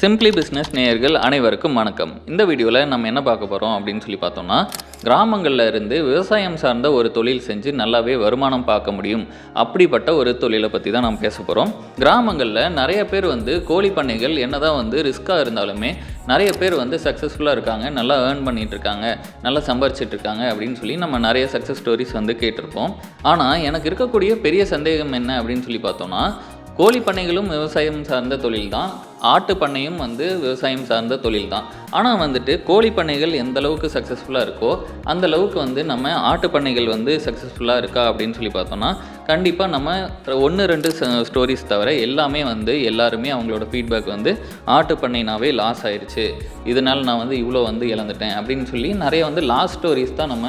Simply business நேயர்கள் அனைவருக்கும் வணக்கம். இந்த வீடியோவில் நம்ம என்ன பார்க்க போகிறோம் அப்படின்னு சொல்லி பார்த்தோம்னா கிராமங்களில் இருந்து விவசாயம் சார்ந்த ஒரு தொழில் செஞ்சு நல்லாவே வருமானம் பார்க்க முடியும். அப்படிப்பட்ட ஒரு தொழிலை பற்றி தான் நம்ம பேச போகிறோம் கிராமங்களில் நிறைய பேர் வந்து கோழி பண்ணைகள் என்னதான் வந்து ரிஸ்க்காக இருந்தாலுமே நிறைய பேர் வந்து சக்ஸஸ்ஃபுல்லாக இருக்காங்க நல்லா ஏர்ன் பண்ணிகிட்ருக்காங்க இருக்காங்க நல்லா சம்பாரிச்சிட்டு இருக்காங்க அப்படின்னு சொல்லி நம்ம நிறைய சக்ஸஸ் ஸ்டோரிஸ் வந்து கேட்டிருப்போம். ஆனால் எனக்கு இருக்கக்கூடிய பெரிய சந்தேகம் என்ன அப்படின்னு சொல்லி பார்த்தோம்னா கோழி பண்ணைகளும் விவசாயம் சார்ந்த தொழில் தான். ஆட்டு பண்ணையும் வந்து விவசாயம் சார்ந்த தொழில் தான் ஆனால் வந்துட்டு கோழி பண்ணைகள் எந்த அளவுக்கு சக்ஸஸ்ஃபுல்லாக இருக்கோ அந்த அளவுக்கு வந்து நம்ம ஆட்டு பண்ணைகள் வந்து சக்ஸஸ்ஃபுல்லாக இருக்கா அப்படின்னு சொல்லி பார்த்தோம்னா கண்டிப்பாக நம்ம ஒன்று ரெண்டு ஸ்டோரிஸ் தவிர எல்லாமே வந்து எல்லாருமே அவங்களோட ஃபீட்பேக் வந்து ஆட்டு பண்ணைனாவே லாஸ் ஆயிடுச்சு இதனால் நான் வந்து இவ்வளோ வந்து இழந்துட்டேன் அப்படின்னு சொல்லி நிறைய வந்து லாஸ் ஸ்டோரிஸ் தான் நம்ம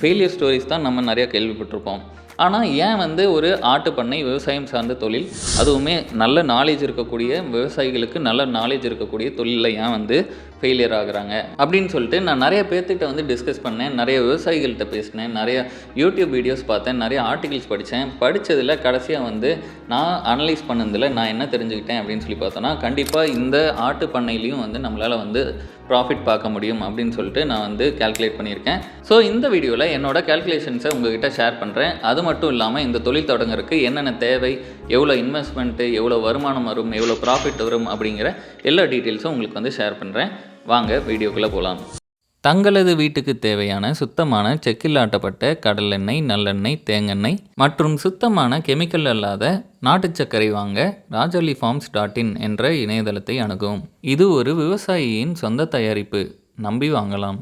ஃபெயிலியர் ஸ்டோரிஸ் தான் நம்ம நிறையா கேள்விப்பட்டிருப்போம். ஆனால் ஏன் வந்து ஒரு ஆட்டு பண்ணை விவசாயம் சார்ந்த தொழில்? அதுவுமே நல்ல நாலேஜ் இருக்கக்கூடிய விவசாயிகளுக்கு நல்ல நாலேஜ் இருக்கக்கூடிய தொழிலில் ஏன் வந்து ஃபெயிலியர் ஆகுறாங்க? அப்படின்னு சொல்லிட்டு நான் நிறைய பேர்த்திட்ட வந்து டிஸ்கஸ் பண்ணேன் நிறைய விவசாயிகள்கிட்ட பேசினேன் நிறைய யூடியூப் வீடியோஸ் பார்த்தேன் நிறைய ஆர்டிகல்ஸ் படித்தேன். படித்ததில் கடைசியாக வந்து நான் அனலைஸ் பண்ணதில் நான் என்ன தெரிஞ்சுக்கிட்டேன் அப்படின்னு சொல்லி பார்த்தோன்னா கண்டிப்பாக இந்த ஆட்டு பண்ணையிலையும் வந்து நம்மளால் வந்து ப்ராஃபிட் பார்க்க முடியும் அப்படின்னு சொல்லிட்டு நான் வந்து கால்குலேட் பண்ணியிருக்கேன். ஸோ இந்த வீடியோவில் என்னோட கால்குலேஷன்ஸை உங்ககிட்ட ஷேர் பண்ணுறேன் அது மட்டும் இல்லாமல் இந்த தொழில் தொடங்குறதுக்கு என்னென்ன தேவை எவ்வளோ இன்வெஸ்ட்மெண்ட்டு எவ்வளோ வருமானம் வரும் எவ்வளோ ப்ராஃபிட் வரும் அப்படிங்கிற எல்லா டீட்டெயில்ஸும் உங்களுக்கு வந்து ஷேர் பண்ணுறேன் வாங்க வீடியோக்குள்ளே போகலாம் தங்களது வீட்டுக்கு தேவையான சுத்தமான செக்கில் ஆட்டப்பட்ட கடலெண்ணெய் நல்லெண்ணெய் தேங்கெண்ணெய் மற்றும் சுத்தமான கெமிக்கல் அல்லாத நாட்டு சர்க்கரை வாங்க ராஜலி ஃபார்ம்ஸ் டாட் இன் என்ற இணையதளத்தை அணுகும். இது ஒரு விவசாயியின் சொந்த தயாரிப்பு. நம்பி வாங்கலாம்.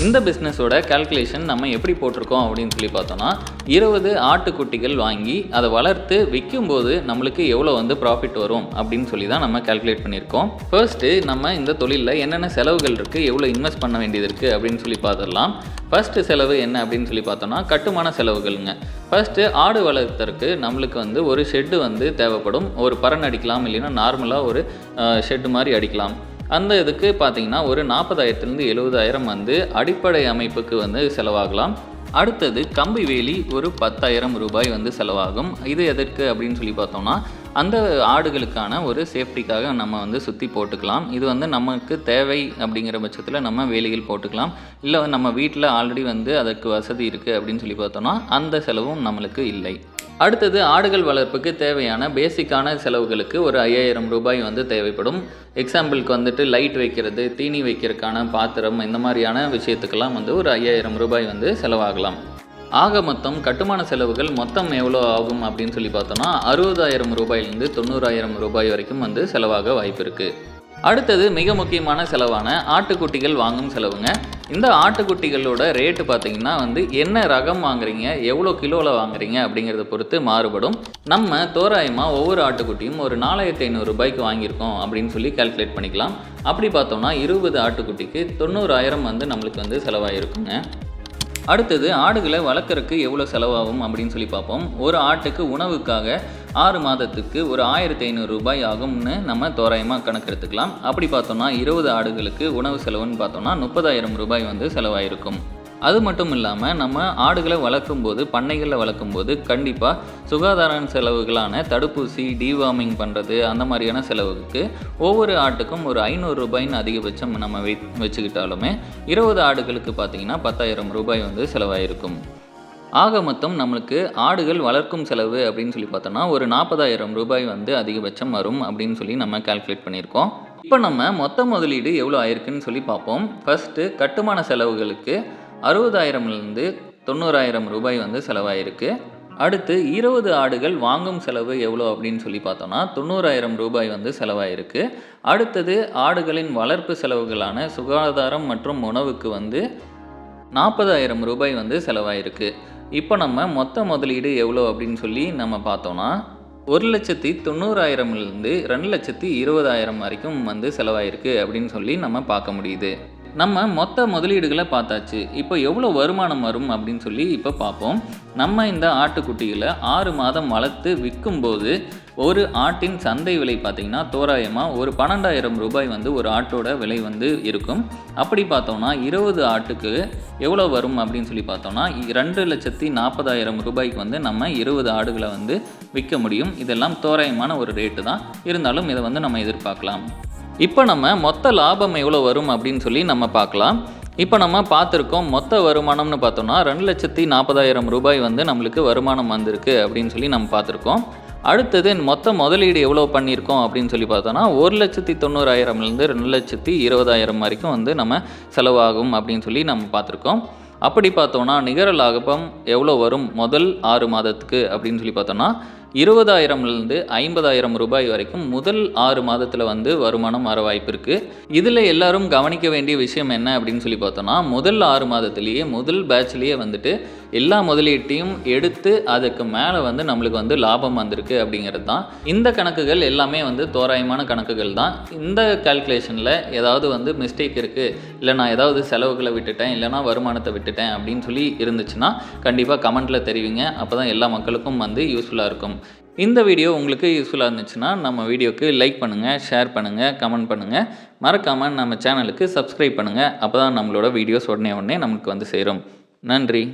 இந்த பிஸ்னஸோட கால்குலேஷன் நம்ம எப்படி போட்டிருக்கோம் அப்படின்னு சொல்லி பார்த்தோம்னா இருபது ஆட்டுக்குட்டிகள் வாங்கி அதை வளர்த்து விற்கும்போது நம்மளுக்கு எவ்வளோ வந்து ப்ராஃபிட் வரும் அப்படின்னு சொல்லி தான் நம்ம கால்குலேட் பண்ணியிருக்கோம். ஃபர்ஸ்ட்டு நம்ம இந்த தொழிலில் என்னென்ன செலவுகள் இருக்குது எவ்வளோ இன்வெஸ்ட் பண்ண வேண்டியது இருக்குது அப்படின்னு சொல்லி பார்த்துடலாம். ஃபஸ்ட்டு செலவு என்ன அப்படின்னு சொல்லி பார்த்தோம்னா கட்டுமான செலவுகள்ங்க. ஃபஸ்ட்டு ஆடு வளர்த்தற்கு நம்மளுக்கு வந்து ஒரு ஷெட்டு வந்து தேவைப்படும். ஒரு பரன் அடிக்கலாம் இல்லைன்னா நார்மலாக ஒரு ஷெட்டு மாதிரி அடிக்கலாம். அந்த இதுக்கு பார்த்தீங்கன்னா ஒரு நாற்பதாயிரத்துலேருந்து எழுபதாயிரம் வந்து அடிப்படை அமைப்புக்கு வந்து செலவாகலாம். அடுத்தது கம்பி வேலி ஒரு பத்தாயிரம் ரூபாய் வந்து செலவாகும். இது எதற்கு அப்படின்னு சொல்லி பார்த்தோம்னா அந்த ஆடுகளுக்கான ஒரு சேஃப்டிக்காக நம்ம வந்து சுற்றி போட்டுக்கலாம். இது வந்து நமக்கு தேவை அப்படிங்கிற பட்சத்தில் நம்ம வேலியில் போட்டுக்கலாம். இல்லை நம்ம வீட்டில் ஆல்ரெடி வந்து அதற்கு வசதி இருக்குது அப்படின்னு சொல்லி பார்த்தோம்னா அந்த செலவும் நம்மளுக்கு இல்லை. அடுத்தது ஆடுகள் வளர்ப்புக்கு தேவையான பேசிக்கான செலவுகளுக்கு ஒரு ஐயாயிரம் ரூபாய் வந்து தேவைப்படும். எக்ஸாம்பிளுக்கு வந்துட்டு லைட் வைக்கிறது தீனி வைக்கிறதுக்கான பாத்திரம் இந்த மாதிரியான விஷயத்துக்கெல்லாம் வந்து ஒரு ஐயாயிரம் ரூபாய் வந்து செலவாகலாம். ஆக மொத்தம் கட்டுமான செலவுகள் மொத்தம் எவ்வளோ ஆகும் அப்படின்னு சொல்லி பார்த்தோன்னா அறுபதாயிரம் ரூபாயிலிருந்து தொண்ணூறாயிரம் ரூபாய் வரைக்கும் வந்து செலவாக வாய்ப்பு இருக்குது அடுத்தது மிக முக்கியமான செலவான ஆட்டுக்குட்டிகள் வாங்கும் செலவுங்க. இந்த ஆட்டுக்குட்டிகளோட ரேட்டு பார்த்தீங்கன்னா வந்து என்ன ரகம் வாங்குறீங்க எவ்வளோ கிலோவில் வாங்குறீங்க அப்படிங்கிறத பொறுத்து மாறுபடும். நம்ம தோராயமாக ஒவ்வொரு ஆட்டுக்குட்டியும் ஒரு நாலாயிரத்தி ஐநூறு ரூபாய்க்கு வாங்கியிருக்கோம் அப்படின்னு சொல்லி கால்குலேட் பண்ணிக்கலாம். அப்படி பார்த்தோம்னா இருபது ஆட்டுக்குட்டிக்கு தொண்ணூறாயிரம் வந்து நம்மளுக்கு வந்து செலவாயிருக்குங்க. அடுத்தது ஆடுகளை வளர்க்குறக்கு எவ்வளோ செலவாகும் அப்படின்னு சொல்லி பார்ப்போம். ஒரு ஆட்டுக்கு உணவுக்காக ஆறு மாதத்துக்கு ஒரு ஆயிரத்தி ஐநூறு ரூபாய் ஆகும்னு நம்ம தோராயமாக கணக்கெடுத்துக்கலாம். அப்படி பார்த்தோம்னா இருபது ஆடுகளுக்கு உணவு செலவுன்னு பார்த்தோம்னா முப்பதாயிரம் ரூபாய் வந்து செலவாயிருக்கும். அது மட்டும் இல்லாமல் நம்ம ஆடுகளை வளர்க்கும் போது பண்ணைகளில் வளர்க்கும் போது கண்டிப்பாக சுகாதார செலவுகளான தடுப்பூசி டிவார்மிங் பண்ணுறது அந்த மாதிரியான செலவுக்கு ஒவ்வொரு ஆட்டுக்கும் ஒரு ஐநூறு ரூபாய்ன்னு அதிகபட்சம் நம்ம வை வச்சுக்கிட்டாலுமே இருபது ஆடுகளுக்கு பார்த்தீங்கன்னா பத்தாயிரம் ரூபாய் வந்து செலவாயிருக்கும். ஆக மொத்தம் நம்மளுக்கு ஆடுகள் வளர்க்கும் செலவு அப்படின்னு சொல்லி பார்த்தோன்னா ஒரு நாற்பதாயிரம் ரூபாய் வந்து அதிகபட்சம் வரும் அப்படின்னு சொல்லி நம்ம கால்குலேட் பண்ணியிருக்கோம். இப்போ நம்ம மொத்த முதலீடு எவ்வளோ ஆயிருக்குன்னு சொல்லி பார்ப்போம். ஃபஸ்ட்டு கட்டுமான செலவுகளுக்கு அறுபதாயிரம்லேருந்து தொண்ணூறாயிரம் ரூபாய் வந்து செலவாயிருக்கு. அடுத்து இருபது ஆடுகள் வாங்கும் செலவு எவ்வளோ அப்படின்னு சொல்லி பார்த்தோன்னா தொண்ணூறாயிரம் ரூபாய் வந்து செலவாயிருக்கு. அடுத்தது ஆடுகளின் வளர்ப்பு செலவுகளான சுகாதாரம் மற்றும் உணவுக்கு வந்து நாற்பதாயிரம் ரூபாய் வந்து செலவாயிருக்கு. இப்போ நம்ம மொத்த முதலீடு எவ்வளோ அப்படின்னு சொல்லி நம்ம பார்த்தோன்னா ஒரு லட்சத்தி தொண்ணூறாயிரம்லேருந்து ரெண்டு லட்சத்தி இருபதாயிரம் வரைக்கும் வந்து செலவாயிருக்கு அப்படின்னு சொல்லி நம்ம பார்க்க முடியுது. நம்ம மொத்த முதலீடுகளை பார்த்தாச்சு. இப்போ எவ்வளோ வருமானம் வரும் அப்படின்னு சொல்லி இப்போ பார்ப்போம். நம்ம இந்த ஆட்டுக்குட்டிகளை ஆறு மாதம் வளர்த்து விற்கும்போது ஒரு ஆட்டின் சந்தை விலை பார்த்திங்கன்னா தோராயமாக ஒரு பன்னெண்டாயிரம் ரூபாய் வந்து ஒரு ஆட்டோட விலை வந்து இருக்கும். அப்படி பார்த்தோம்னா இருபது ஆட்டுக்கு எவ்வளோ வரும் அப்படின்னு சொல்லி பார்த்தோம்னா ரெண்டு லட்சத்தி நாற்பதாயிரம் ரூபாய்க்கு வந்து நம்ம இருபது ஆடுகளை வந்து விற்க முடியும். இதெல்லாம் தோராயமான ஒரு ரேட்டு தான். இருந்தாலும் இதை வந்து நம்ம எதிர்பார்க்கலாம். இப்போ நம்ம மொத்த லாபம் எவ்வளோ வரும் அப்படின்னு சொல்லி நம்ம பார்க்கலாம். இப்போ நம்ம பார்த்துருக்கோம் மொத்த வருமானம்னு பார்த்தோம்னா ரெண்டு லட்சத்தி நாற்பதாயிரம் ரூபாய் வந்து நம்மளுக்கு வருமானம் வந்திருக்கு அப்படின்னு சொல்லி நம்ம பார்த்துருக்கோம். அடுத்தது மொத்த முதலீடு எவ்வளோ பண்ணியிருக்கோம் அப்படின்னு சொல்லி பார்த்தோன்னா ஒரு லட்சத்தி தொண்ணூறாயிரம்லேருந்து ரெண்டு லட்சத்தி இருபதாயிரம் வரைக்கும் வந்து நம்ம செலவாகும் அப்படின்னு சொல்லி நம்ம பார்த்துருக்கோம். அப்படி பார்த்தோன்னா நிகர லாபம் எவ்வளோ வரும் முதல் ஆறு மாதத்துக்கு அப்படின்னு சொல்லி பார்த்தோன்னா இருபதாயிரம்லேருந்து ஐம்பதாயிரம் ரூபாய் வரைக்கும் முதல் ஆறு மாதத்தில் வந்து வருமானம் வர வாய்ப்பு இருக்குது இதில் எல்லாரும் கவனிக்க வேண்டிய விஷயம் என்ன அப்படின்னு சொல்லி பார்த்தோன்னா முதல் ஆறு மாதத்துலேயே முதல் பேட்ச்லேயே வந்துட்டு எல்லா முதலீட்டையும் எடுத்து அதுக்கு மேலே வந்து நம்மளுக்கு வந்து லாபம் வந்திருக்கு அப்படிங்கிறது தான். இந்த கணக்குகள் எல்லாமே வந்து தோராயமான கணக்குகள் தான். இந்த கால்குலேஷனில் ஏதாவது வந்து மிஸ்டேக் இருக்குது இல்லை நான் ஏதாவது செலவுகளை விட்டுட்டேன் இல்லைனா வருமானத்தை விட்டுட்டேன் அப்படின்னு சொல்லி இருந்துச்சுன்னா கண்டிப்பாக கமெண்ட்டில் தெரிவிங்க. அப்போ தான் எல்லா மக்களுக்கும் வந்து யூஸ்ஃபுல்லாக இருக்கும். இந்த வீடியோ உங்களுக்கு யூஸ்ஃபுல்லாக இருந்துச்சுன்னா நம்ம வீடியோக்கு லைக் பண்ணுங்கள் ஷேர் பண்ணுங்கள் கமெண்ட் பண்ணுங்கள் மறக்காமல் நம்ம சேனலுக்கு சப்ஸ்கிரைப் பண்ணுங்கள் அப்போ தான் நம்மளோட வீடியோஸ் உடனே உடனே நமக்கு வந்து சேரும். நன்றி.